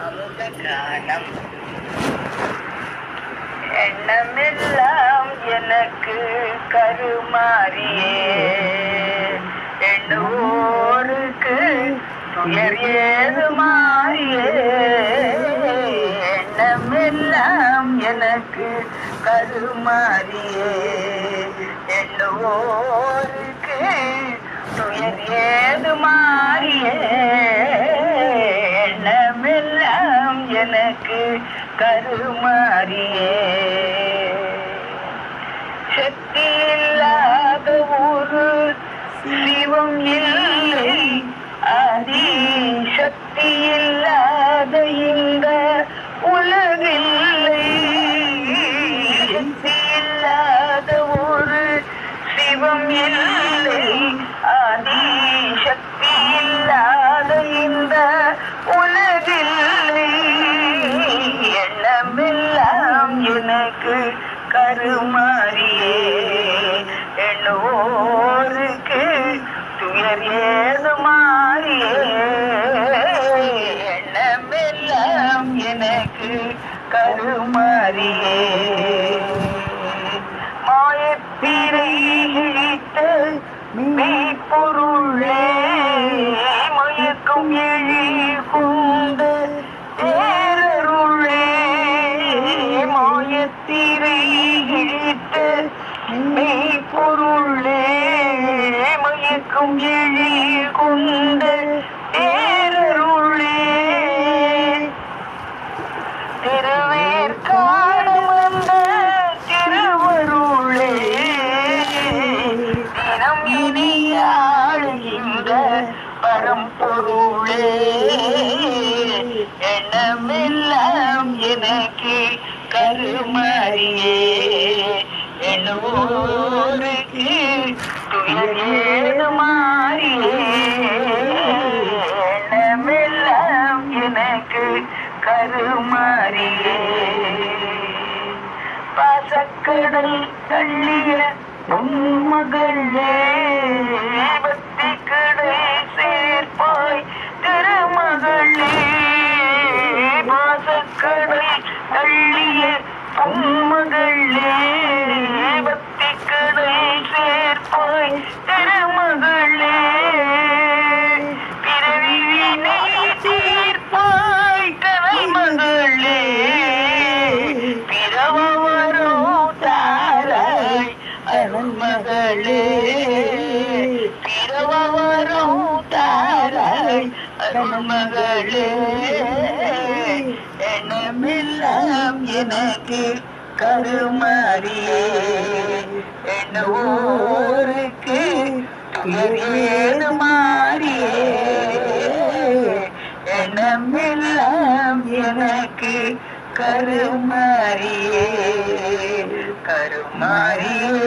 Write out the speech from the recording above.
அமுத கானம் எண்ணமெல்லாம் எனக்கு கருமாறியே. எண்ணோருக்கு துயர் ஏது மாறியே எண்ணமெல்லாம் எனக்கு கருமாறியே. எண்ணோருக்கு துயர் ஏது மாறியே எனக்கு கருமாறியே. சக்தி இல்லாத ஒரு சிவம் இல்லை. அதி சக்தி இல்லாத இந்த உலகில்லை. சக்தி இல்லாத ஒரு சிவம் இல்லை. அதி எனக்கு கருமாறியே. எண்ணோருக்கு துயர் ஏது மாறியே. எண்ணமெல்லாம் எனக்கு கருமாறியே. மாயத்திரை இழித்த மெய்ப்பொருளே மயக்கும் எழி கொண்ட தேரருளே திருவேற்காடு வந்த திருவருளே. தினம் இனி பரம்பொருளே எண்ணமெல்லாம் எனக்கு கருமாறியே என்னோருக்கு துயரேது மாறியே எனக்கு கருமாறியே. பாசக்கடல் தள்ளிய உன்மகளே பக்தி கடை சேர்ப்பாய் திருமகளே. பாசக்கடல் உன்மகளே பக்தி கடை சேர்ப்பாய் திருமகளே பிறவினை தீர்ப்பாய் கலைமகளே பிறவரோ தாராய் அருள்மகளே தாராய் அருள்மகளே எனக்கு கருமாறியே. என்ன ஊருக்கு துயரேது மாறியே. எண்ணமெல்லாம் எனக்கு கருமாறியே. கருமாறியே.